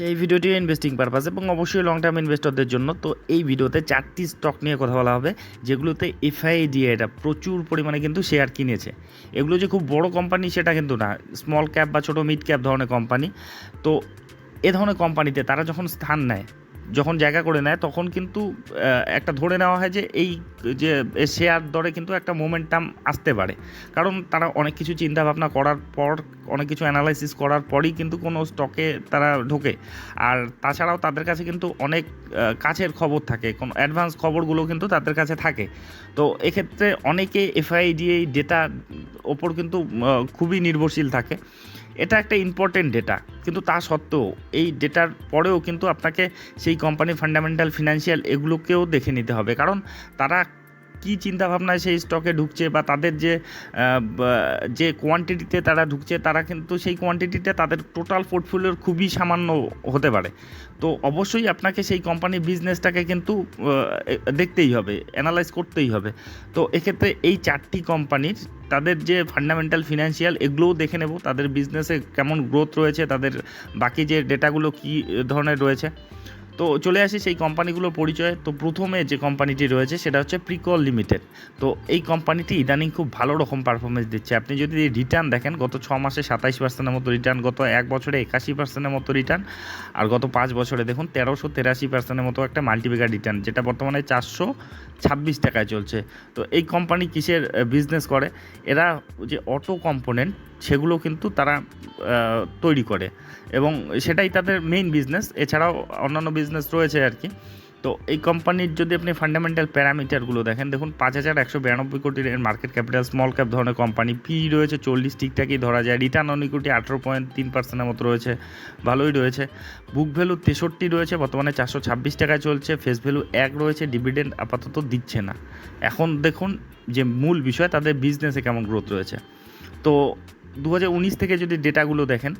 আচ্ছা এই ভিডিওটি ইনভেস্টিং পারপাস এবং অবশ্যই লং টার্ম ইনভেস্টরদের জন্য। তো এই ভিডিওতে চারটি স্টক নিয়ে কথা বলা হবে, যেগুলোতে এফআইডি এটা প্রচুর পরিমাণে কিন্তু শেয়ার কিনেছে। এগুলো যে খুব বড় কোম্পানি সেটা কিন্তু না স্মল ক্যাপ বা ছোটো মিড ক্যাপ ধরনের কোম্পানি তো এ ধরনের কোম্পানিতে তারা যখন স্থান নেয় যখন জায়গা করে নেয়, তখন কিন্তু একটা ধরে নেওয়া হয় যে এই, যে শেয়ার দরে কিন্তু একটা মোমেন্টাম আসতে পারে। কারণ তারা অনেক কিছু চিন্তা ভাবনা করার পর, অনেক কিছু অ্যানালাইসিস করার পরই কিন্তু কোনো স্টকে তারা ঢোকে। আর তাছাড়াও তাদের কাছে কিন্তু অনেক কাছের খবর থাকে। কোনো অ্যাডভান্স খবরগুলো কিন্তু তাদের কাছে থাকে। তো এক্ষেত্রে অনেকে এফআইডি এই ডেটা ওপর কিন্তু খুবই নির্ভরশীল থাকে। এটা একটা ইম্পর্টেন্ট ডেটা কিন্তু তা সত্ত্বেও এই ডেটার পরেও কিন্তু আপনাকে সেই কোম্পানি ফান্ডামেন্টাল ফিনান্সিয়াল এগুলোকেও দেখে নিতে হবে। কারণ তারা কী চিন্তাভাবনায় সেই স্টকে ঢুকছে বা তাদের যে যে কোয়ান্টিটিতে তারা ঢুকছে, তারা কিন্তু সেই কোয়ান্টিটিতে তাদের টোটাল পোর্টফোলিওর খুবই সামান্য হতে পারে। তো অবশ্যই আপনাকে সেই কোম্পানির বিজনেসটাকে কিন্তু দেখতেই হবে অ্যানালাইজ করতেই হবে। তো এক্ষেত্রে এই চারটি কোম্পানির তাদের যে ফান্ডামেন্টাল ফিনান্সিয়াল এগুলোও দেখে নেব, তাদের বিজনেসে কেমন গ্রোথ রয়েছে, তাদের বাকি যে ডেটাগুলো কী ধরনের রয়েছে। তো চলে আসি সেই কোম্পানিগুলোর পরিচয়। তো প্রথমে যে কোম্পানিটি রয়েছে সেটা হচ্ছে প্রিকল লিমিটেড। তো এই কোম্পানিটি ইদানিং খুব ভালো রকম পারফরমেন্স দিচ্ছে। আপনি যদি রিটার্ন দেখেন, গত ছ মাসে সাতাইশ পার্সেন্টের মতো রিটার্ন গত এক বছরে একাশি পার্সেন্টের মতো রিটার্ন আর গত পাঁচ বছরে দেখুন তেরোশো তেরাশি পার্সেন্টের মতো একটা মাল্টিপিকার রিটার্ন যেটা বর্তমানে চারশো ছাব্বিশ টাকায় চলছে। তো এই কোম্পানি কিসের বিজনেস করে? এরা যে অটো কম্পোনেন্ট সেগুলো কিন্তু তারা তৈরি করে। এবং সেটাই তাদের মেইন বিজনেস এছাড়াও অন্যান্য বিজনেস রয়েছে আর কি তো এই কোম্পানির যদি আপনি ফান্ডামেন্টাল প্যারামিটারগুলো দেখেন, দেখুন পাঁচ হাজার একশো বিরানব্বই এর মার্কেট ক্যাপিটাল স্মল ক্যাপ ধরনের কোম্পানি পি রয়েছে চল্লিশ, ঠিকঠাকই ধরা যায়। রিটার্ন অন ইকুইটি আঠেরো পয়েন্ট তিন পার্সেন্টের মতো রয়েছে, ভালোই রয়েছে। বুক ভ্যালু তেষট্টি রয়েছে, বর্তমানে চারশো ছাব্বিশ টাকায় চলছে। ফেস ভ্যালু এক রয়েছে ডিভিডেন্ড আপাতত দিচ্ছে না। এখন দেখুন যে মূল বিষয়, তাদের বিজনেসে কেমন গ্রোথ রয়েছে। তো দু হাজার উনিশ থেকে যদি ডেটাগুলো দেখেন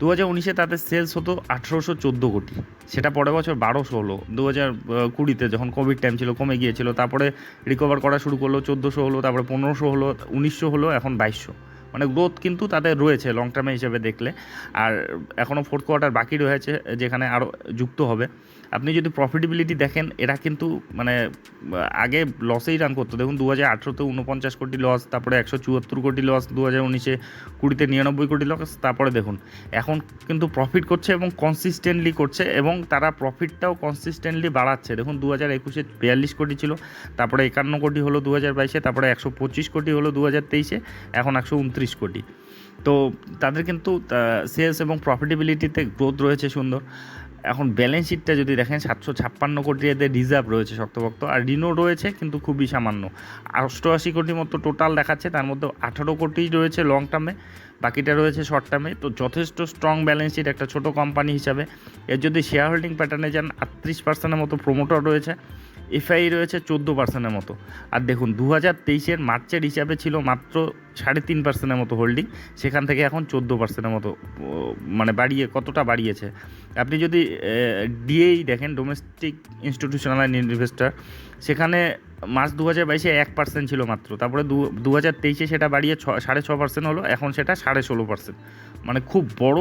দু হাজার উনিশে তাদের সেলস হতো আঠেরোশো চোদ্দ কোটি। সেটা পরের বছর বারোশো হলো। দু হাজার কুড়িতে যখন কোভিড টাইম ছিল, কমে গিয়েছিল, তারপরে রিকভার করা শুরু করল, চোদ্দোশো হলো, তারপরে পনেরোশো হলো, উনিশশো হলো, এখন বাইশশো। মানে গ্রোথ কিন্তু তাদের রয়েছে লং টার্মে হিসেবে দেখলে। আর এখনও ফোর্থ কোয়ার্টার বাকি রয়েছে, যেখানে আরও যুক্ত হবে। আপনি যদি প্রফিটেবিলিটি দেখেন, এরা কিন্তু মানে আগে লসেই রান করতো। দেখুন দু হাজার আঠেরোতে উনপঞ্চাশ কোটি লস তারপরে একশো চুয়াত্তর কোটি লস দু হাজার উনিশে কুড়িতে নিরানব্বই কোটি লস তারপরে দেখুন, এখন কিন্তু প্রফিট করছে এবং কনসিস্টেন্টলি করছে এবং তারা প্রফিটটাও কনসিস্টেন্টলি বাড়াচ্ছে। দেখুন দু হাজার একুশে বিয়াল্লিশ কোটি ছিল, তারপরে একান্ন কোটি হলো দু হাজার বাইশে, তারপরে একশো পঁচিশ কোটি হলো দু হাজার তেইশে, এখন একশো উনত্রিশ কোটি। তো তাদের কিন্তু সেলস এবং প্রফিটেবিলিটিতে গ্রোথ রয়েছে সুন্দর। এখন ব্যালেন্স শিটটা যদি দেখেন, সাতশো ছাপ্পান্ন কোটি এদের রিজার্ভ রয়েছে শক্তভক্ত আর ঋণও রয়েছে, কিন্তু খুবই সামান্য। অষ্টআশি কোটি মতো টোটাল দেখাচ্ছে, তার মধ্যে আঠারো কোটি রয়েছে লং টার্মে বাকিটা রয়েছে শর্ট টার্মে তো যথেষ্ট স্ট্রং ব্যালেন্স শিট একটা ছোটো কোম্পানি হিসাবে। এর যদি শেয়ার হোল্ডিং প্যাটার্নে যান, আটত্রিশ পার্সেন্টের মতো প্রোমোটার রয়েছে। এফআই রয়েছে চোদ্দ পার্সেন্টের মতো। আর দেখুন দু হাজার তেইশের মার্চের হিসাবে ছিল মাত্র সাড়ে তিন পার্সেন্টের মতো হোল্ডিং। সেখান থেকে এখন চোদ্দ পার্সেন্টের মতো মানে বাড়িয়ে, কতটা বাড়িয়েছে? আপনি যদি ডিএই দেখেন ডোমেস্টিক ইনস্টিটিউশনাল ইনভেস্টার সেখানে মার্চ দু হাজার বাইশে এক পার্সেন্ট ছিল মাত্র। তারপরে দু দু হাজার তেইশে সেটা বাড়িয়ে ছ, সাড়ে ছ পার্সেন্ট হলো, এখন সেটা সাড়ে ষোলো পার্সেন্ট। মানে খুব বড়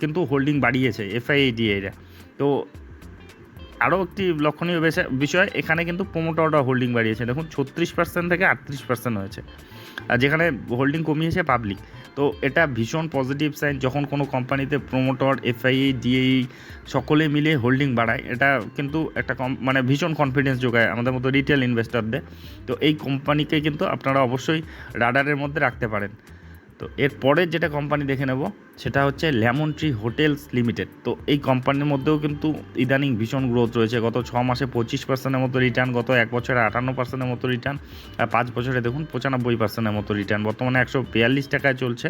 কিন্তু হোল্ডিং বাড়িয়েছে এফআইডিএরা তো আরও একটি লক্ষণীয় বিষয় এখানে কিন্তু প্রোমোটাররা হোল্ডিং বাড়িয়েছে। দেখুন, ছত্রিশ পার্সেন্ট থেকে আটত্রিশ পার্সেন্ট হয়েছে। আর যেখানে হোল্ডিং কমিয়েছে পাবলিক তো এটা ভীষণ পজিটিভ সাইন যখন কোনো কোম্পানিতে প্রোমোটর এফআইএ ডিএই সকলে মিলে হোল্ডিং বাড়ায়, এটা কিন্তু একটা কম মানে ভীষণ কনফিডেন্স যোগায় আমাদের মতো রিটেল ইনভেস্টরদের তো এই কোম্পানিকে কিন্তু আপনারা অবশ্যই রাডারের মধ্যে রাখতে পারেন। তো এর পরের যেটা কোম্পানি দেখে নেব, সেটা হচ্ছে লেমন ট্রি হোটেলস লিমিটেড তো এই কোম্পানির মধ্যেও কিন্তু ইদানিং ভীষণ গ্রোথ রয়েছে। গত ছ মাসে পঁচিশ পার্সেন্টের মতো রিটার্ন গত এক বছরে আটান্ন পার্সেন্টের মতো রিটার্ন আর পাঁচ বছরে দেখুন পঁচানব্বই পার্সেন্টের মতো রিটার্ন বর্তমানে একশো বিয়াল্লিশ টাকায় চলছে।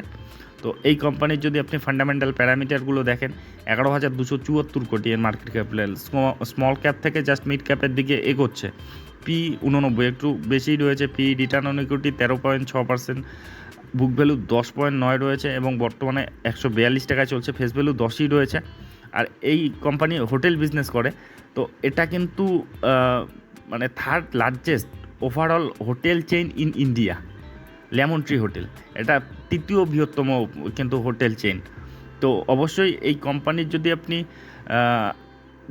তো এই কোম্পানির যদি আপনি ফান্ডামেন্টাল প্যারামিটারগুলো দেখেন, এগারো হাজার দুশো চুয়াত্তর কোটি এর মার্কেট ক্যাপিটাল স্মল ক্যাপ থেকে জাস্ট মিড ক্যাপের দিকে এগোচ্ছে। পি উননব্বই, একটু বেশি রয়েছে। পি রিটার্ন অন ইকুইটি তেরো পয়েন্ট ছ পার্সেন্ট বুক ভ্যালু দশ পয়েন্ট নয় রয়েছে এবং বর্তমানে একশো বিয়াল্লিশ টাকায় চলছে ফেস ভ্যালু দশই রয়েছে। আর এই কোম্পানি হোটেল বিজনেস করে। তো এটা কিন্তু মানে third largest overall hotel chain in India Lemon Tree hotel এটা তৃতীয় বৃহত্তম কিন্তু হোটেল চেইন তো অবশ্যই এই কোম্পানির যদি আপনি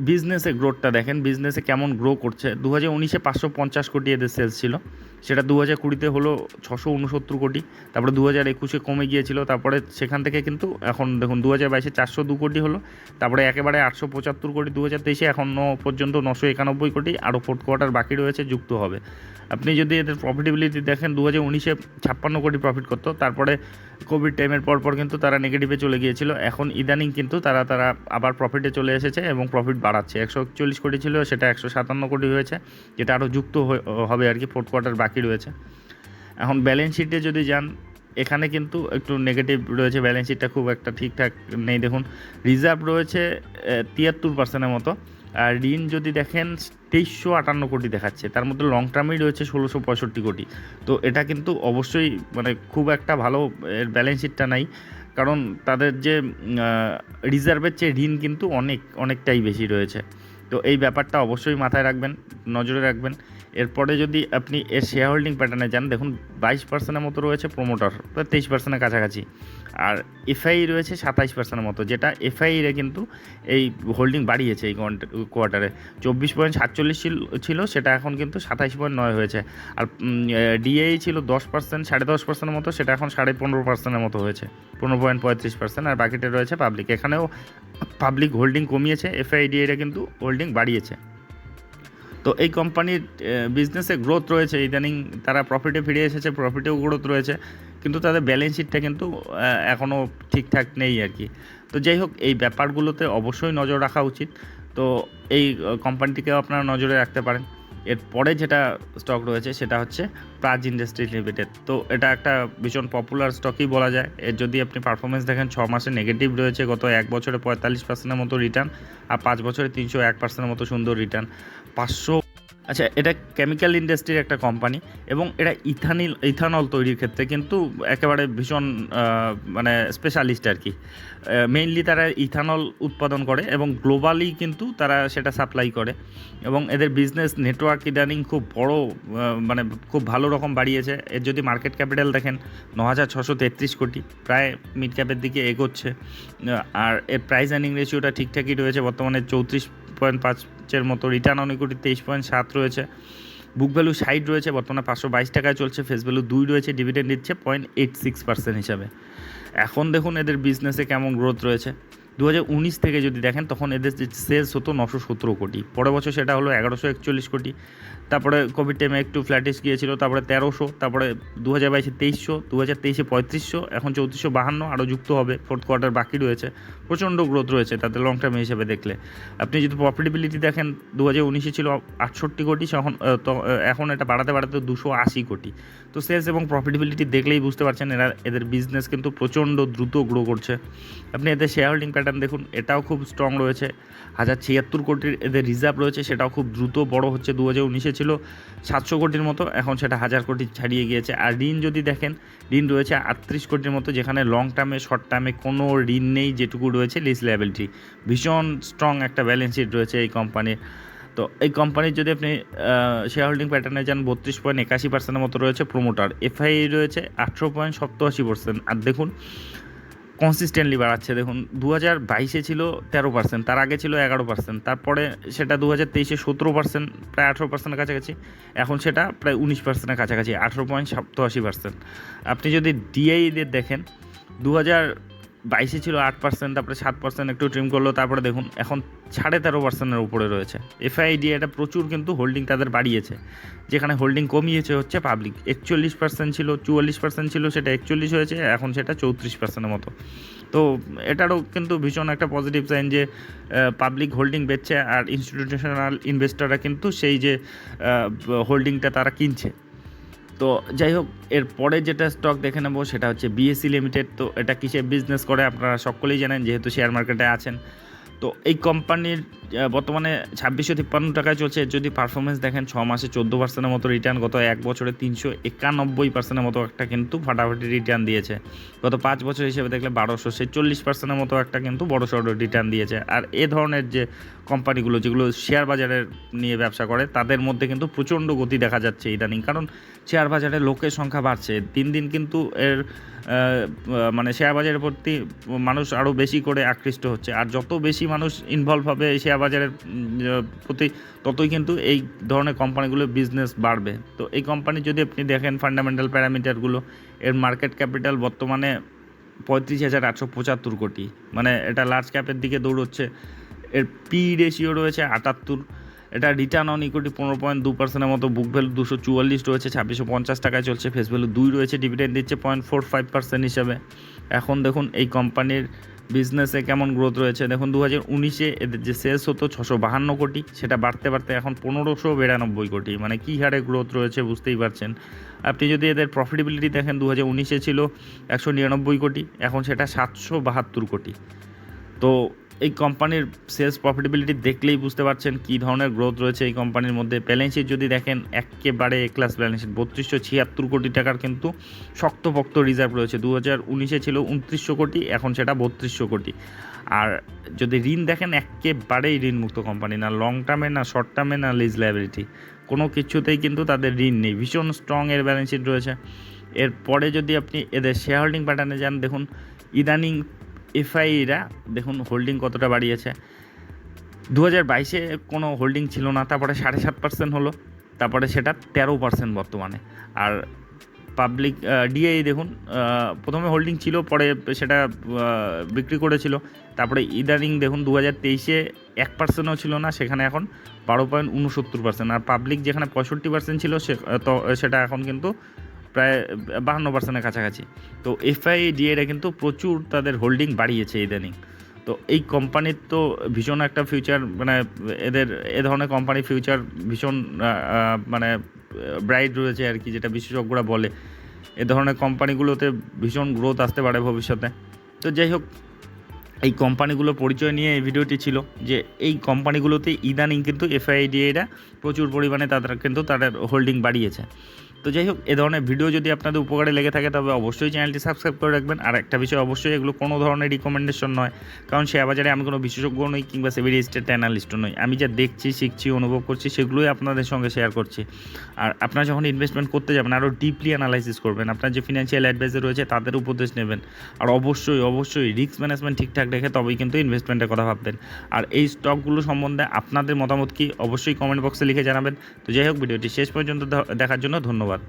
বিজনেসে গ্রোথটা দেখেন বিজনেসে কেমন গ্রো করছে দু হাজার উনিশে পাঁচশো পঞ্চাশ কোটি এদের সেলস ছিল। সেটা দু হাজার কুড়িতে হলো ছশো উনসত্তর কোটি, তারপরে দু হাজার একুশে কমে গিয়েছিল, তারপরে সেখান থেকে কিন্তু এখন দেখুন দু হাজার বাইশে চারশো দু কোটি হলো, তারপরে একেবারে আটশো পঁচাত্তর কোটি দু হাজার তেইশে এখনও পর্যন্ত নশো একানব্বই কোটি, আরও ফোর্থ কোয়ার্টার বাকি রয়েছে, যুক্ত হবে। আপনি যদি এদের প্রফিটেবিলিটি দেখেন দু হাজার উনিশে ছাপ্পান্ন কোটি প্রফিট করতো, তারপরে কোভিড টাইমের পর পর কিন্তু তারা নেগেটিভে চলে গিয়েছিল। এখন ইদানিং কিন্তু তারা তারা আবার প্রফিটে চলে এসেছে এবং প্রফিট বাড়াচ্ছে। একশো একচল্লিশ কোটি ছিল, সেটা একশো সাতান্ন কোটি হয়েছে, যেটা আরও যুক্ত হবে আর কি ফোর্থ কোয়ার্টার বাকি রয়েছে। এখন ব্যালেন্স শিটে যদি যান, এখানে কিন্তু একটু নেগেটিভ রয়েছে ব্যালেন্স শিটটা খুব একটা ঠিকঠাক নেই। দেখুন রিজার্ভ রয়েছে তিয়াত্তর পার্সেন্টের মতো। ঋণ যদি দেখেন তেইশশো আটান্ন কোটি দেখাচ্ছে, তার মধ্যে লং টার্মেই রয়েছে ষোলোশো পঁয়ষট্টি কোটি। তো এটা কিন্তু অবশ্যই মানে খুব একটা ভালো, এর ব্যালেন্স শিটটা নাই। কারণ তাদের যে রিজার্ভের চেয়ে ঋণ কিন্তু অনেক, অনেকটাই বেশি রয়েছে। তো এই ব্যাপারটা অবশ্যই মাথায় রাখবেন, নজরে রাখবেন। এরপরে যদি আপনি এর শেয়ার হোল্ডিং প্যাটার্নে যান, দেখুন বাইশ পার্সেন্টের মতো রয়েছে প্রোমোটার তেইশ পার্সেন্টের কাছাকাছি। আর এফআই রয়েছে সাতাইশ পার্সেন্টের মতো, যেটা এফআইরে কিন্তু এই হোল্ডিং বাড়িয়েছে এই কোয়ার্টারে চব্বিশ পয়েন্ট সাতচল্লিশ ছিল সেটা এখন কিন্তু সাতাইশ পয়েন্ট নয় হয়েছে। আর ডিএই ছিল দশ পার্সেন্ট সাড়ে দশ পার্সেন্টের মতো, সেটা এখন সাড়ে পনেরো পার্সেন্টের মতো হয়েছে। পনেরো পয়েন্ট পঁয়ত্রিশ পার্সেন্ট আর বাকিটা রয়েছে পাবলিক এখানেও পাবলিক হোল্ডিং কমিয়েছে এফআইডিএটা কিন্তু হোল্ডিং বাড়িয়েছে। তো এই কোম্পানির বিজনেসে গ্রোথ রয়েছে। ইদানিং তারা প্রফিটে ফিরে এসেছে প্রফিটেও গ্রোথ রয়েছে। কিন্তু তাদের ব্যালেন্স শিটটা কিন্তু এখনও ঠিকঠাক নেই আর কি। তো যাই হোক, এই ব্যাপারগুলোতে অবশ্যই নজর রাখা উচিত। তো এই কোম্পানিটিকেও আপনারা নজরে রাখতে পারেন। এরপরে যেটা স্টক রয়েছে সেটা হচ্ছে প্রাজ ইন্ডাস্ট্রিজ লিমিটেড তো এটা একটা ভীষণ পপুলার স্টকই বলা যায়। এর যদি আপনি পারফরমেন্স দেখেন, ছ মাসে নেগেটিভ রয়েছে, গত এক বছরে পঁয়তাল্লিশ পার্সেন্টের মতো রিটার্ন আর পাঁচ বছরে তিনশো এক পার্সেন্টের মতো সুন্দর রিটার্ন পাঁচশো আচ্ছা এটা কেমিক্যাল ইন্ডাস্ট্রির একটা কোম্পানি এবং এটা ইথানিল ইথানল তৈরির ক্ষেত্রে কিন্তু একেবারে ভীষণ মানে স্পেশালিস্ট আর কি। মেইনলি তারা ইথানল উৎপাদন করে এবং গ্লোবালি কিন্তু তারা সেটা সাপ্লাই করে এবং এদের বিজনেস নেটওয়ার্ক ইদানিং খুব বড় মানে খুব ভালো রকম বাড়িয়েছে। এর যদি মার্কেট ক্যাপিটাল দেখেন ন হাজার ছশো তেত্রিশ কোটি, প্রায় মিড ক্যাপের দিকে এগোচ্ছে। আর এর প্রাইস আর্নিং রেশিওটা ঠিকঠাকই রয়েছে, বর্তমানে চৌত্রিশ পয়েন্ট পাঁচের মতো রিটার্ন অন ইকুইটি তেইশ পয়েন্ট সাত রয়েছে। বুক ভ্যালু সাইড রয়েছে, বর্তমানে পাঁচশো বাইশ টাকায় চলছে ফেস ভ্যালু দুই রয়েছে ডিভিডেন্ড দিচ্ছে পয়েন্ট এইট সিক্স পার্সেন্ট হিসাবে। এখন দেখুন এদের বিজনেসে কেমন গ্রোথ রয়েছে। দু উনিশ থেকে যদি দেখেন, তখন এদের সেলস হতো নশো সতেরো কোটি। পরের বছর সেটা হলো এগারোশো একচল্লিশ কোটি। তারপরে কোভিড টাইমে একটু ফ্ল্যাটিস গিয়েছিল তারপরে তেরোশো তারপরে দু হাজার বাইশে তেইশশো দু হাজার তেইশে পঁয়ত্রিশশো এখন চৌত্রিশশো বাহান্ন আরও যুক্ত হবে ফোর্থ কোয়ার্টার বাকি রয়েছে। প্রচণ্ড গ্রোথ রয়েছে তাদের লং টার্ম হিসেবে দেখলে। আপনি যদি প্রফিটেবিলিটি দেখেন দু হাজার উনিশে ছিল আটষট্টি কোটি আহ, তো এখন এটা বাড়াতে বাড়াতে দুশো আশি কোটি। তো সেলস এবং প্রফিটেবিলিটি দেখলেই বুঝতে পারছেন এরা এদের বিজনেস কিন্তু প্রচণ্ড দ্রুত গ্রো করছে। আপনি এদের শেয়ার হোল্ডিং প্যাটার্ন দেখুন এটাও খুব স্ট্রং রয়েছে। হাজার ছিয়াত্তর কোটির এদের রিজার্ভ রয়েছে সেটাও খুব দ্রুত বড় হচ্ছে দু হাজার উনিশে ছিল সাতশো কোটির মতো, এখন সেটা হাজার কোটি ছাড়িয়ে গিয়েছে। আর ঋণ যদি দেখেন, ঋণ রয়েছে আটত্রিশ কোটির মতো, যেখানে লং টার্মে শর্ট টার্মে কোনো ঋণ নেই যেটুকু রয়েছে লিজ লাইবিলিটি ভীষণ স্ট্রং একটা ব্যালেন্স শিট রয়েছে এই কোম্পানির তো এই কোম্পানির যদি আপনি শেয়ার হোল্ডিং প্যাটার্নে যান, বত্রিশ পয়েন্ট একাশি পার্সেন্টের মতো রয়েছে প্রোমোটার এফআই রয়েছে আঠেরো পয়েন্ট সপ্তাশি পার্সেন্ট আর দেখুন কনসিস্টেন্টলি বাড়াচ্ছে। দেখুন দু হাজার বাইশে ছিল তেরো পার্সেন্ট তার আগে ছিল এগারো পার্সেন্ট তারপরে সেটা দু হাজার তেইশে সতেরো পার্সেন্ট প্রায় আঠেরো পার্সেন্টের কাছাকাছি, এখন সেটা প্রায় উনিশ পার্সেন্টের কাছাকাছি, আঠেরো পয়েন্ট সপ্তাশি পার্সেন্ট আপনি যদি ডিআইদের দেখেন দু হাজার বাইশে ছিল আট পার্সেন্ট তারপরে সাত পার্সেন্ট একটু ট্রিম করল, তারপরে দেখুন এখন সাড়ে তেরো পার্সেন্টের উপরে রয়েছে। এফআইডি এটা প্রচুর কিন্তু হোল্ডিং তাদের বাড়িয়েছে। যেখানে হোল্ডিং কমিয়েছে হচ্ছে পাবলিক একচল্লিশ পার্সেন্ট ছিল, চুয়াল্লিশ পার্সেন্ট ছিল, সেটা একচল্লিশ হয়েছে, এখন সেটা চৌত্রিশ পার্সেন্টের মতো। তো এটারও কিন্তু ভীষণ একটা পজিটিভ সাইন যে পাবলিক হোল্ডিং বেচছে আর ইনস্টিটিউশনাল ইনভেস্টররা কিন্তু সেই যে হোল্ডিংটা তারা কিনছে। তো যাই হোক, এর পরে যেটা স্টক দেখে নেব সেটা হচ্ছে বিএসসি লিমিটেড তো এটা কিসের বিজনেস করে আপনারা সকলেই জানেন, যেহেতু শেয়ার মার্কেটে আছেন। তো এই কোম্পানির বর্তমানে ছাব্বিশশো তিপ্পান্ন টাকায় চলছে। যদি পারফরমেন্স দেখেন, ছ মাসে চোদ্দ পার্সেন্টের মতো রিটার্ন গত এক বছরে তিনশো একানব্বই পার্সেন্টের মতো একটা কিন্তু ফাটাফাটি রিটার্ন দিয়েছে। গত পাঁচ বছর হিসেবে দেখলে বারোশো চল্লিশ পার্সেন্টের মতো একটা কিন্তু বড় সড়ো রিটার্ন দিয়েছে। আর এ ধরনের যে কোম্পানিগুলো, যেগুলো শেয়ার বাজারের নিয়ে ব্যবসা করে, তাদের মধ্যে কিন্তু প্রচণ্ড গতি দেখা যাচ্ছে ইদানিং। কারণ শেয়ার বাজারে লোকের সংখ্যা বাড়ছে। দিন দিন কিন্তু এর মানে শেয়ার বাজারের প্রতি মানুষ আরও বেশি করে আকৃষ্ট হচ্ছে। আর যত বেশি মানুষ ইনভলভ হবে এই শেয়ার বাজারের প্রতি, ততই কিন্তু এই ধরনের কোম্পানিগুলোর বিজনেস বাড়বে। তো এই কোম্পানি যদি আপনি দেখেন ফান্ডামেন্টাল প্যারামিটারগুলো এর মার্কেট ক্যাপিটাল বর্তমানে পঁয়ত্রিশ হাজার আটশো পঁচাত্তর কোটি। মানে এটা লার্জ ক্যাপের দিকে দৌড়চ্ছে, এর পি রেশিও রয়েছে আটাত্তর, এটা রিটার্ন অন ইকুইটি পনেরো পয়েন্ট দু পার্সেন্টের মতো বুক ভ্যালু দুশো চুয়াল্লিশ রয়েছে, ছাব্বিশশো পঞ্চাশ টাকায় চলছে ফেস ভ্যালু দুই রয়েছে ডিভিডেন্ড দিচ্ছে পয়েন্ট ফোর ফাইভ পার্সেন্ট হিসাবে। এখন দেখুন এই কোম্পানির বিজনেসে কেমন গ্রোথ রয়েছে? দেখুন দু হাজার উনিশে এদের যে সেলস হতো ছশো বাহান্ন কোটি, সেটা বাড়তে বাড়তে এখন পনেরোশো বিরানব্বই কোটি। মানে কী হারে গ্রোথ রয়েছে বুঝতেই পারছেন? আপনি যদি এদের প্রফিটেবিলিটি দেখেন দু হাজার উনিশে ছিল একশো নিরানব্বই কোটি, এখন সেটা সাতশো বাহাত্তর কোটি। তো এই কোম্পানির সেলস প্রফিটেবিলিটি দেখলেই বুঝতে পারছেন কী ধরনের গ্রোথ রয়েছে এই কোম্পানির মধ্যে। ব্যালেন্স শিট যদি দেখেন, একেবারে এ ক্লাস ব্যালেন্স শিট বত্রিশশো ছিয়াত্তর কোটি টাকার কিন্তু শক্তপোক্ত রিজার্ভ রয়েছে। দু হাজার উনিশে ছিল উনত্রিশশো কোটি, এখন সেটা বত্রিশশো কোটি। আর যদি ঋণ দেখেন, একেবারেই ঋণমুক্ত কোম্পানি, না লং টার্মে না শর্ট টার্মে না লিজ লাইবিলিটি কোনো কিছুতেই কিন্তু তাদের ঋণ নেই। ভীষণ স্ট্রং এর ব্যালেন্স শিট রয়েছে। এরপরে যদি আপনি এদের শেয়ার হোল্ডিং প্যাটার্নে যান, দেখুন, ইদানিং এফআইরা দেখুন হোল্ডিং কতটা বাড়িয়েছে। দু হাজার বাইশে কোনো হোল্ডিং ছিল না, তারপরে সাড়ে সাত পার্সেন্ট হলো, তারপরে সেটা তেরো পার্সেন্ট বর্তমানে। আর পাবলিক ডিআই দেখুন প্রথমে হোল্ডিং ছিল, পরে সেটা বিক্রি করেছিল। তারপরে ইদানিং দেখুন দু হাজার তেইশে এক পার্সেন্টও ছিল না, সেখানে এখন বারো পয়েন্ট উনসত্তর পার্সেন্ট আর পাবলিক যেখানে পঁয়ষট্টি পার্সেন্ট ছিল, সে সেটা এখন কিন্তু প্রায় বাহান্ন পার্সেন্টের কাছাকাছি। তো এফআই ডিএরা কিন্তু প্রচুর তাদের হোল্ডিং বাড়িয়েছে ইদানিং তো এই কোম্পানির তো ভীষণ একটা ফিউচার মানে এদের, এ ধরনের কোম্পানির ফিউচার ভীষণ মানে ব্রাইট রয়েছে আর কি, যেটা বিশেষজ্ঞরা বলে। এ ধরনের কোম্পানিগুলোতে ভীষণ গ্রোথ আসতে পারে ভবিষ্যতে। তো যাই হোক, এই কোম্পানিগুলোর পরিচয় নিয়ে এই ভিডিওটি ছিল যে এই কোম্পানিগুলোতে ইদানিং কিন্তু এফআইডিএরা প্রচুর পরিমাণে তাদের কিন্তু তাদের হোল্ডিং বাড়িয়েছে। তো যাই হোক, এ ধরনের ভিডিও যদি আপনাদের উপকারে লেগে থাকে, তবে অবশ্যই চ্যানেলটি সাবস্ক্রাইব করে রাখবেন। আর একটা বিষয় অবশ্যই, এগুলো কোনো ধরনের রিকমেন্ডেশন নয়। কারণ শেয়ার বাজারে আমি কোনো বিশেষজ্ঞ নই কিংবা সেভি রেজিস্টার্ড অ্যানালিস্টও নই। আমি যা দেখছি, শিখছি, অনুভব করছি, সেগুলোই আপনাদের সঙ্গে শেয়ার করছি। আর আপনারা যখন ইনভেস্টমেন্ট করতে যাবেন আরও ডিপলি অ্যানালাইসিস করবেন। আপনার যে ফিনান্সিয়াল অ্যাডভাইজার রয়েছে, তাদের উপদেশ নেবেন। আর অবশ্যই অবশ্যই রিস্ক ম্যানেজমেন্ট ঠিকঠাক রেখে তবেই কিন্তু ইনভেস্টমেন্টের কথা ভাববেন। আর এই স্টকগুলো সম্বন্ধে আপনাদের মতামত কি, অবশ্যই কমেন্ট বক্সে লিখে জানাবেন। তো যাই হোক ভিডিওটি শেষ পর্যন্ত দেখার জন্য ধন্যবাদ